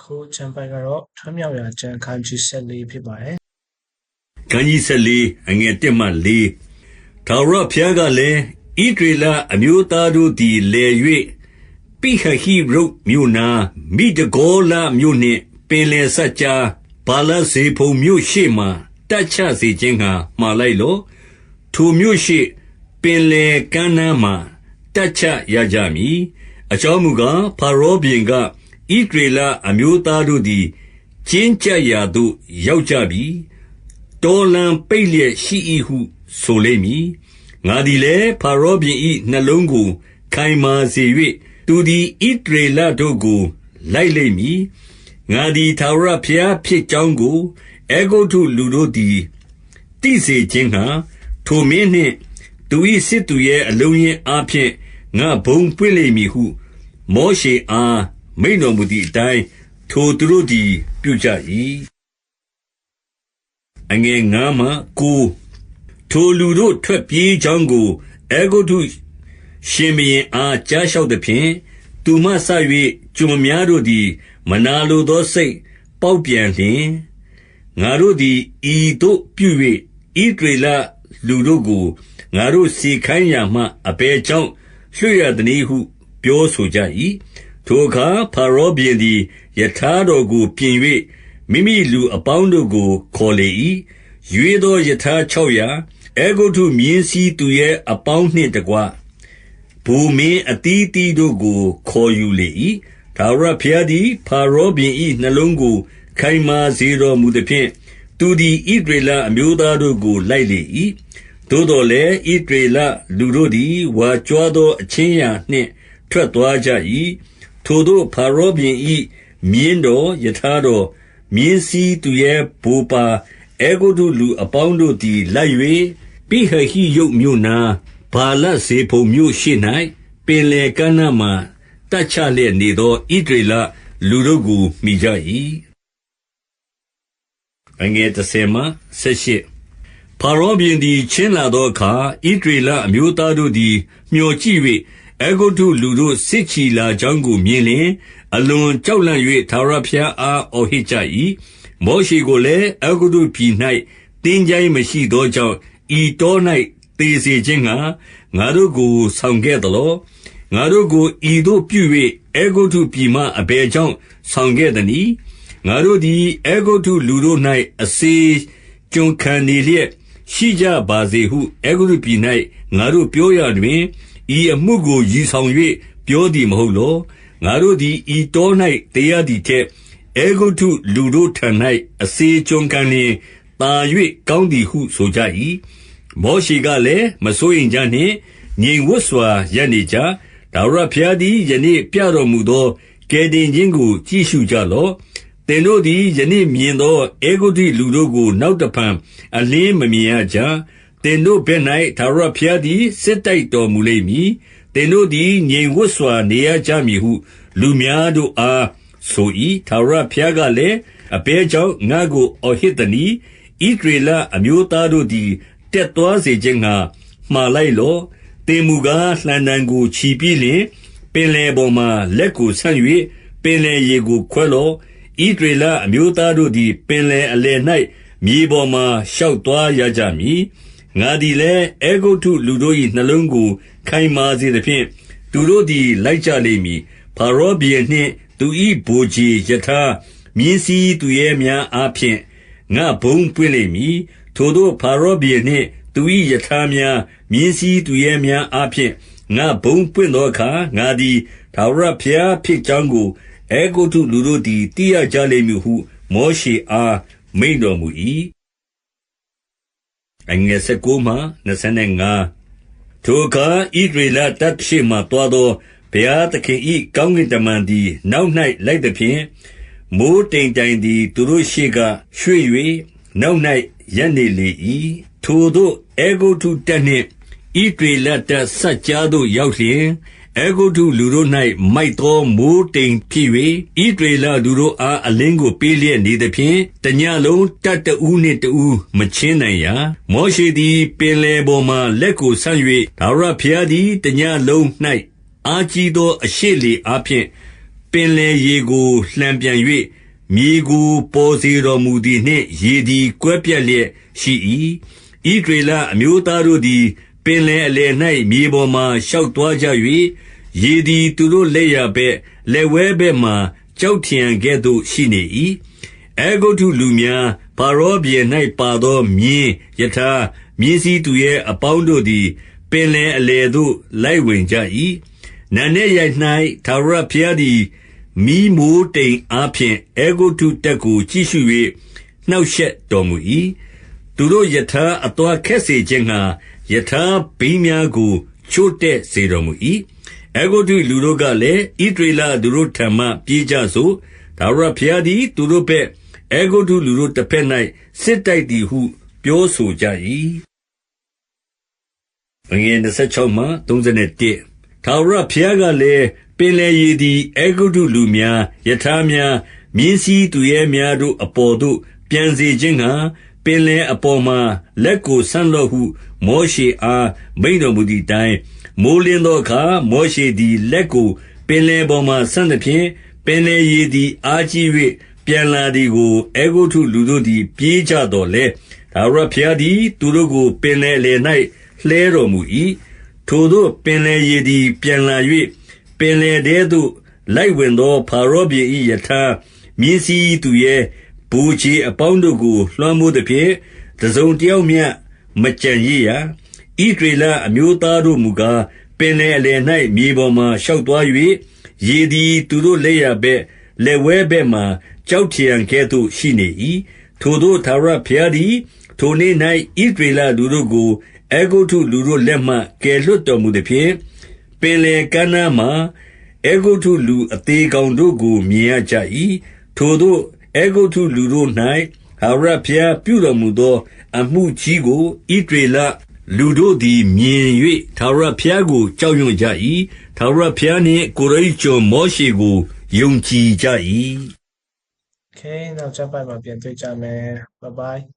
ခုချမ်းပိုက်ကတော့ထွမြောက်ရာကျမ်းခန်းကြီး14ဖြစ်ပါတယ်ခန်းကြီး14အငယ်1မှ4ထာဝရဘုရားကလည်းဣဒရေလအမျိုးသားတို့သည်လဲ၍ပိဟဟိရုတ်မြို့နာမိတကောလမြို့နှင့်ပင်လယ်ဆက်ကြားဘာလဇေဖုံမြို့ရှိမှတက်ချစေခြင်းကမှားလိုက်လောထိုမြို့ရှိပင်လယ်ကမ်းနားမှတက်ချရကြမည်အကြောင်းမူကားဖာရောဘင်က ဣဒရေလအမျိုးသားတို့သည် ကျင်းကြရာသို့ ရောက်ကြပြီ တောလံပိတ်လျက်ရှိ၏ဟု ဆိုလိမ့်မည် ငါသည်လည်းဖာရောဘင်၏နှလုံးကို ခိုင်မာစေ၍သူသည်ဣဒရေလတို့ကို လိုက်လိမ့်မည် ငါသည်သာဝရဘုရားဖြစ်ကြောင်းကိုအေဂုတ်ထုလူတို့သည် သိစေခြင်းဟံထိုမင်းနှင့် သူ၏စစ်သူရဲ့အလုံးရင်အားဖြင့် ငါဘုံပွင့်လိမ့်မည်ဟု မောရှေအား မိန်တော်မူသည့်အတိုင်း ထိုသူတို့သည် ပြုကြ၏အငယ်ငါမှကိုထိုလူတို့ထွက်ပြေးကြောင်းကိုအေဂုတ်ထုရှင်ဘရင်အား ကြားလျှောက်သည်ဖြင့် သူမှဆ၍ကျွန်များတို့သည် မနာလိုသောစိတ်ပေါက်ပြန်လျင် ငါတို့သည် ဤသို့ပြု၍ဣဒရေလလူတို့ကို ငါတို့စီခိုင်းရာမှ အဘယ်ကြောင့် လွှတ်ရသနည်းဟု ပြောဆိုကြ၏ ထိုအခါဖာရောဘုရင်သည်ယထာတော်ကို ပြင်၍မိမိလူအပေါင်းတို့ကို ခေါ်လေ၏ရွေသောယထာ၆ရာအေဂုတ်ထုမြင်းစည်းသူရဲ့အပေါင်းနှင့်တကွဘူမင်းအတီးတီးတို့ကို ခေါ်ယူလေ၏ဒါဝရဘုရားသည်ဖာရောဘင်၏နှလုံးကို ခိုင်မာစေတော်မူသည်ဖြင့် သူသည်ဣဒရေလအမျိုးသားတို့ကို လိုက်လေ၏သို့တော်လည်းဣဒရေလလူတို့သည် ဝါကြွားသော အချင်းရာနှင့် ထွက်သွားကြ၏ ထိုသို့ဖာရောဘင်၏မြင်းတော်ယထာတော် မြင်းစည်းသူရဲ့ဘူပါအေဂုတုလူအပေါင်းတို့သည် လိုက်၍ပိဟဟိယုတ်မြို့နာဘာလဇေဖုံမြို့ရှိ၌ပင်လေကမ်းနားမှတက်ချလျက်နေသောဣဒရေလလူတို့ကိုမိကြ၏အငယ်30မှ18ဖာရောဘင်သည် ချင်းလာသောအခါဣဒရေလအမျိုးသားတို့သည်မျှော်ကြည့်၍ အေဂုတုလူတို့စစ်ချီလာကြောင်းကိုမြင်လျင် အလွန်ကြောက်လန့်၍သာရဖျားအား အော်ဟစ်ကြ၏မောရှိကိုလည်းအေဂုတုပြည်၌တင်းကြိုင်းမရှိသောကြောင့် ဤတော၌သေစေခြင်းငှာငါတို့ကို ဆောင်ခဲ့သလော ငါတို့ကို ဤသို့ပြု၍အေဂုတုပြည်မှ အဘယ်ကြောင့် ဆောင်ခဲ့သနည်း ငါတို့သည်အေဂုတုလူတို့၌အစေကျွန်ခံနေလျက် ရှိကြပါစေဟုအေဂုတုပြည်၌ငါတို့ပြောရတွင် ဤအမှုကို ရည်ဆောင်၍ပြောသည် မဟုတ်လော ငါတို့သည် ဤတော၌တရားသည်ထက်အေဂုတုလူတို့ထံ၌အစေကျွန်ခံလျင်တာ၍ကောင်းသည်ဟု ဆိုကြ၏မောရှိကလည်း မစိုးရင်ကြနှင့် ငြိမ်ဝတ်စွာ ရပ်နေကြဒါဝရဘုရားသည် ယနေ့ပြတော်မူသော ကယ်တင်ခြင်းကို ကြည့်ရှုကြလော့ သင်တို့သည် ယနေ့မြင်သောအေဂုတိလူတို့ကို နောက်တဖန် အလင်းမမြင်ရကြ သင်တို့ဘက်၌သာရဘုရားသည် စစ်တိုက်တော်မူလိမ့်မည် သင်တို့သည် ငြိမ်ဝတ်စွာ နေရကြမည်ဟု လူများတို့အားဆို၏သာရဘုရားကလည်း အဘဲကြောင့် ငါကို အော်ဟစ်သည်ဤဣဒရေလအမျိုးသားတို့သည် တက်သွားစေခြင်းငှာမှားလိုက်လောသင်မူကား လှံတံကိုခြီးပြီးလျင် ပင်လေပေါ်မှလက်ကိုဆန့်၍ပင်လေရေကို ခွဲလောဣဒရေလအမျိုးသားတို့သည် ပင်လေအလယ်၌မြေပေါ်မှရှောက်သွားရကြမည် ငါသည်လည်းအေဂုတ်ထုလူတို့၏နှလုံးကို ခိုင်မာစေသဖြင့် သူတို့သည် လိုက်ကြလိမ့်မည်ဖာရောဘီနှင့် သူ၏ဘိုကြီးယထာမြင်းစည်းသူရဲ့များအားဖြင့် ငါဘုံပွင့်လိမ့်မည် ထိုတို့ဖာရောဘီနှင့် သူ၏ယထာများ မြင်းစည်းသူရဲ့များအားဖြင့် ငါဘုံပွင့်သောအခါ ငါသည်သာဝရဘုရားဖြစ်ကြောင်းကိုအေဂုတ်ထုလူတို့သည် သိရကြလိမ့်မည်ဟု မောရှေအား မိန်တော်မူ၏ အငယ်19မှ25ထိုအခါဣဒရေလတပ်ရှိမှတွားသောဘုရားသခင်၏ကောင်းကင်တမန်သည် နောက်၌လိုက်သဖြင့်မိုးတိမ်တိုင်သည် သူတို့ရှေ့ကရွှေ့၍နောက်၌ရပ်နေလေ၏ထိုသို့အေဂုတ်ထုတပ်နှင့်ဣဒရေလတပ်စပ်ကြားသို့ရောက်လျင် အေဂုတ်ထုလူတို့၌မိုက်သောမိုဃ်းတိမ်ဖြစ်၍ဣသရေလလူတို့အား အလင်းကို ပေးလျက်နေသဖြင့်၊တညဉ့်လုံး တပ်တဦးနှင့်တဦး မချဉ်းနိုင်ရာ။မောရှေသည် ပင်လယ်ပေါ်မှာ လက်ကိုဆန့်၍ထာဝရဘုရားသည် တညဉ့်လုံး၌အားကြီးသော အရှေ့လေ အားဖြင့်သူပင်လယ်ရေကို လှန်ပြန်၍မြေကိုပေါ်စေတော်မူသည်နှင့် ရေသည် ကွဲပြက်လျက်ရှိ၏ဣဒရေလအမျိုးသားတို့သည် ပင်လယ်အလယ်၌မြေပေါ်မှရှောက်သွားကြ၍ရေသည် သူတို့လက်ရဘက် လက်ဝဲဘက်မှကြောက်ထရံကဲ့သို့ ရှိနေ၏အဲဂုတ်ထုလူများဖာရောဘီ၌ပါသော မြင်းယထာမြင်းစည်းသူရဲ့အပေါင်းတို့သည် ပင်လယ်အလယ်သို့ လိုက်ဝင်ကြ၏နံနက်ရိုက်၌သာရဖျားသည်မိမိုးတိမ်အားဖြင့်အေဂုတုတက်ကို ကြည့်ရှု၍နှောက်ရှက်တော်မူ၏သူတို့ယထာအတော်ခက်စေခြင်းငှာ ယထာဘိန်းများကို ချို့တဲ့စေတော်မူ၏အေဂုတုလူတို့ကလည်းဣဒရေလသူတို့ထံမှ ပြေးကြစို့ဒါဝရဖျားသည် သူတို့ဘက်အေဂုတုလူတို့တစ်ဖက်၌စစ်တိုက်သည်ဟု ပြောဆိုကြ၏ငွေ26မှ31ထာဝရဘုရားကလည်း ပင်လေရည်သည်အေဂုတုလူများယထာများ မြင်းစည်းသူရဲများတို့အပေါ်သို့ ပြန်စေခြင်းငှာ ပင်လေအပေါ်မှလက်ကိုဆန့်လော့ဟု မောရှေအား မိန်တော်မူသည့်တိုင်မိုးလင်းသောအခါ မောရှေသည် လက်ကို ပင်လေပေါ်မှဆန့်သဖြင့် ပင်လေရည်သည် အားကြီး၍ပြန်လာသည်ကိုအေဂုတုလူတို့သည် ပြေးကြတော်လဲဒါဝရဘုရားသည် သူတို့ကို ပင်လေလေ၌လှဲတော်မူ၏ထိုသို့ ပင်လေရည်သည် ပြန်လာ၍ပင်လေတဲသို့ လိုက်ဝင်သောဖာရောဘီ၏ယထာမြင်းစည်းသူရဲ့ ဘူချီအပေါင်းတို့ကို လွှမ်းမိုးသည်ဖြင့် တစုံတယောက်မျှ မကြံရစ်ရဣဒရေလအမျိုးသားတို့မူကား ပင်လေအလယ်၌မြေပေါ်မှရှောက်သွား၍ရေသည် သူတို့လက်ရဘက် လက်ဝဲဘက်မှကြောက်ထရံကဲ့သို့ ရှိနေ၏ထိုတို့သာရဖျားသည် ထိုနေ့၌ဣဒရေလလူတို့ကိုအေဂုတုလူတို့လက်မှ ကယ်လွတ်တော်မူသည်ဖြင့် ပင်လေကမ်းနားမှအေဂုတုလူ အသေးကောင်တို့ကို မြင်ရကြ၏ထိုတို့ အေဂုတုလူတို့၌ဟာရဖျားပြုတော်မူသော အမှုကြီးကိုဣဒရေလလူတို့သည် မြင်၍သာရဖျားကို ကြောက်ရွံ့ကြ၏သာရဖျားနှင့် ကိုရိကျွန်မောရှေကို ယုံကြည်ကြ၏ Okay နောက်ကျပ်ပိုင်းမှာ ပြန်တွေ့ကြမယ် Bye bye